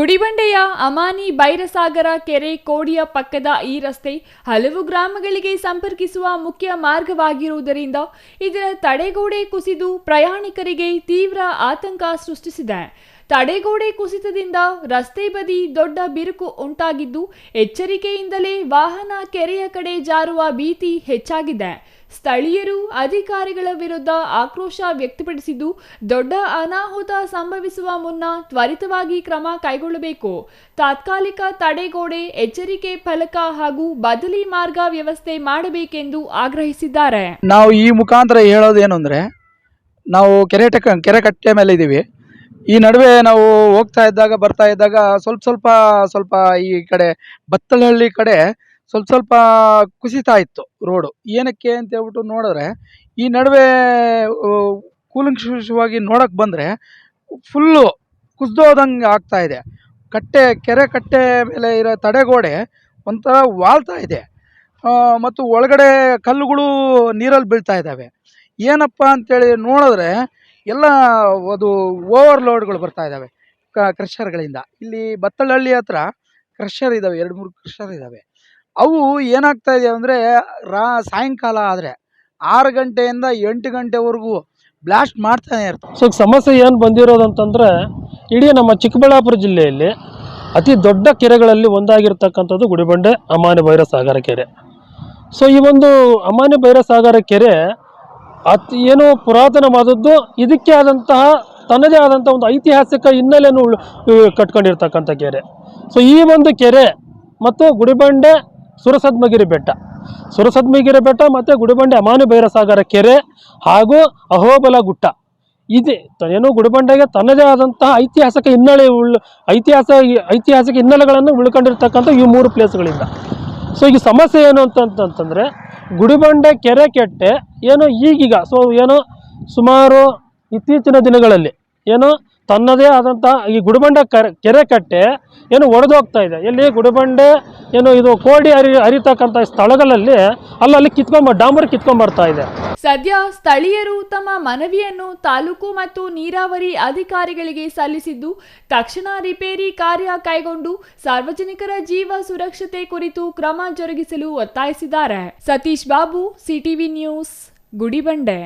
ಗುಡಿಬಂಡೆಯ ಅಮಾನಿ ಬೈರಸಾಗರ ಕೆರೆ ಕೋಡಿಯ ಪಕ್ಕದ ಈ ರಸ್ತೆ ಹಲವು ಗ್ರಾಮಗಳಿಗೆ ಸಂಪರ್ಕಿಸುವ ಮುಖ್ಯ ಮಾರ್ಗವಾಗಿರುವುದರಿಂದ ಇದರ ತಡೆಗೋಡೆ ಕುಸಿದು ಪ್ರಯಾಣಿಕರಿಗೆ ತೀವ್ರ ಆತಂಕ ಸೃಷ್ಟಿಸಿದೆ. ತಡೆಗೋಡೆ ಕುಸಿತದಿಂದ ರಸ್ತೆ ಬದಿ ದೊಡ್ಡ ಬಿರುಕು ಉಂಟಾಗಿದ್ದು, ಎಚ್ಚರಿಕೆಯಿಂದಲೇ ವಾಹನ ಕೆರೆಯ ಕಡೆ ಜಾರುವ ಭೀತಿ ಹೆಚ್ಚಾಗಿದೆ. ಸ್ಥಳೀಯರು ಅಧಿಕಾರಿಗಳ ವಿರುದ್ಧ ಆಕ್ರೋಶ ವ್ಯಕ್ತಪಡಿಸಿದ್ದು, ದೊಡ್ಡ ಅನಾಹುತ ಸಂಭವಿಸುವ ಮುನ್ನ ತ್ವರಿತವಾಗಿ ಕ್ರಮ ಕೈಗೊಳ್ಳಬೇಕು. ತಾತ್ಕಾಲಿಕ ತಡೆಗೋಡೆ, ಎಚ್ಚರಿಕೆ ಫಲಕ ಹಾಗೂ ಬದಲಿ ಮಾರ್ಗ ವ್ಯವಸ್ಥೆ ಮಾಡಬೇಕೆಂದು ಆಗ್ರಹಿಸಿದ್ದಾರೆ. ನಾವು ಈ ಮುಖಾಂತರ ಹೇಳೋದೇನು ನಾವು ಕೆರೆ ಕೆರೆ ಕಟ್ಟೆ ಮೇಲೆ ಇದ್ದೀವಿ. ಈ ನಡುವೆ ನಾವು ಹೋಗ್ತಾ ಇದ್ದಾಗ, ಬರ್ತಾ ಇದ್ದಾಗ ಸ್ವಲ್ಪ ಸ್ವಲ್ಪ ಸ್ವಲ್ಪ ಈ ಕಡೆ, ಬತ್ತಲಹಳ್ಳಿ ಕಡೆ ಸ್ವಲ್ಪ ಸ್ವಲ್ಪ ಕುಸಿತಾ ಇತ್ತು ರೋಡು. ಏನಕ್ಕೆ ಅಂತ ಹೇಳ್ಬಿಟ್ಟು ನೋಡಿದ್ರೆ, ಈ ನಡುವೆ ಕೂಲಂಕುಷವಾಗಿ ನೋಡಕ್ಕೆ ಬಂದರೆ ಫುಲ್ಲು ಕುಸ್ದೋದಂಗೆ ಆಗ್ತಾ ಇದೆ. ಕಟ್ಟೆ, ಕೆರೆ ಕಟ್ಟೆ ಮೇಲೆ ಇರೋ ತಡೆಗೋಡೆ ಒಂಥರ ವಾಲ್ತಾ ಇದೆ. ಮತ್ತು ಒಳಗಡೆ ಕಲ್ಲುಗಳು ನೀರಲ್ಲಿ ಬೀಳ್ತಾ ಇದ್ದಾವೆ. ಏನಪ್ಪ ಅಂತೇಳಿ ನೋಡಿದ್ರೆ ಎಲ್ಲ ಅದು ಓವರ್ಲೋಡ್ಗಳು ಬರ್ತಾ ಇದ್ದಾವೆ ಕ್ರಷರ್ಗಳಿಂದ. ಇಲ್ಲಿ ಬತ್ತಳಹಳ್ಳಿ ಹತ್ರ ಕ್ರಷರ್ ಇದ್ದಾವೆ, ಎರಡು ಮೂರು ಕ್ರಷರ್ ಇದ್ದಾವೆ. ಅವು ಏನಾಗ್ತಾ ಇದೆ ಅಂದರೆ ರಾ, ಸಾಯಂಕಾಲ ಆದರೆ ಆರು ಗಂಟೆಯಿಂದ ಎಂಟು ಗಂಟೆವರೆಗೂ ಬ್ಲಾಸ್ಟ್ ಮಾಡ್ತಾನೆ ಇರ್ತವೆ. ಸೊ ಸಮಸ್ಯೆ ಏನು ಬಂದಿರೋದು ಅಂತಂದರೆ, ಇಡೀ ನಮ್ಮ ಚಿಕ್ಕಬಳ್ಳಾಪುರ ಜಿಲ್ಲೆಯಲ್ಲಿ ಅತಿ ದೊಡ್ಡ ಕೆರೆಗಳಲ್ಲಿ ಒಂದಾಗಿರ್ತಕ್ಕಂಥದ್ದು ಗುಡಿಬಂಡೆ ಅಮಾನಿ ಭೈರಸಾಗರ ಕೆರೆ. ಸೊ ಈ ಒಂದು ಅಮಾನಿ ಭೈರಸಾಗರ ಕೆರೆ ಅತಿ ಏನು ಪುರಾತನವಾದದ್ದು, ಇದಕ್ಕೆ ಆದಂತಹ, ತನ್ನದೇ ಆದಂಥ ಒಂದು ಐತಿಹಾಸಿಕ ಹಿನ್ನೆಲೆಯನ್ನು ಕಟ್ಕೊಂಡಿರ್ತಕ್ಕಂಥ ಕೆರೆ. ಸೊ ಈ ಒಂದು ಕೆರೆ ಮತ್ತು ಗುಡಿಬಂಡೆ ಸುರಸದ್ಮಗಿರಿ ಬೆಟ್ಟ. ಸುರಸದ್ಮಗಿರಿ ಬೆಟ್ಟ ಮತ್ತು ಗುಡಿಬಂಡೆ ಅಮಾನು ಭೈರಸಾಗರ ಕೆರೆ ಹಾಗೂ ಅಹೋಬಲ ಗುಟ್ಟ. ಇದೆ. ಏನು ಗುಡಿಬಂಡೆಗೆ ತನ್ನದೇ ಆದಂತಹ ಐತಿಹಾಸಿಕ ಹಿನ್ನೆಲೆ ಉಳ್ಳ ಐತಿಹಾಸ, ಐತಿಹಾಸಿಕ ಹಿನ್ನೆಲೆಗಳನ್ನು ಉಳ್ಕೊಂಡಿರ್ತಕ್ಕಂಥ ಈ ಮೂರು ಪ್ಲೇಸ್ಗಳಿಂದ. ಸೊ ಈಗ ಸಮಸ್ಯೆ ಏನು ಅಂತಂತಂತಂದರೆ ಗುಡಿಬಂಡೆ ಕೆರೆ ಕೆಟ್ಟೆ ಏನು ಈಗೀಗ ಸೊ ಏನು ಸುಮಾರು ಇತ್ತೀಚಿನ ದಿನಗಳಲ್ಲಿ ಏನು ತನ್ನದೇ ಆದಂತಹ ಈ ಗುಡಿಬಂಡೆ ಕರೆ ಕಟ್ಟೆ ಏನು ಒಡೆದು ಹೋಗ್ತಾ ಇದೆ. ಎಲ್ಲಿ ಗುಡಿಬಂಡೆ ಏನು ಇದು ಕೋಡಿ ಹರಿ ಹರಿತಕ್ಕಂಥ ಸ್ಥಳಗಳಲ್ಲಿ ಅಲ್ಲಲ್ಲಿ ಕಿತ್ಕೊಂಡ್ ಡಾಂಬರ್ ಕಿತ್ಕೊಂಬರ್ತಾ ಇದೆ. ಸದ್ಯ ಸ್ಥಳೀಯರು ತಮ್ಮ ಮನವಿಯನ್ನು ತಾಲೂಕು ಮತ್ತು ನೀರಾವರಿ ಅಧಿಕಾರಿಗಳಿಗೆ ಸಲ್ಲಿಸಿದ್ದು, ತಕ್ಷಣ ರಿಪೇರಿ ಕಾರ್ಯ ಕೈಗೊಂಡು ಸಾರ್ವಜನಿಕರ ಜೀವ ಸುರಕ್ಷತೆ ಕುರಿತು ಕ್ರಮ ಜರುಗಿಸಲು ಒತ್ತಾಯಿಸಿದ್ದಾರೆ. Satish Babu, CTV news, Gudibande.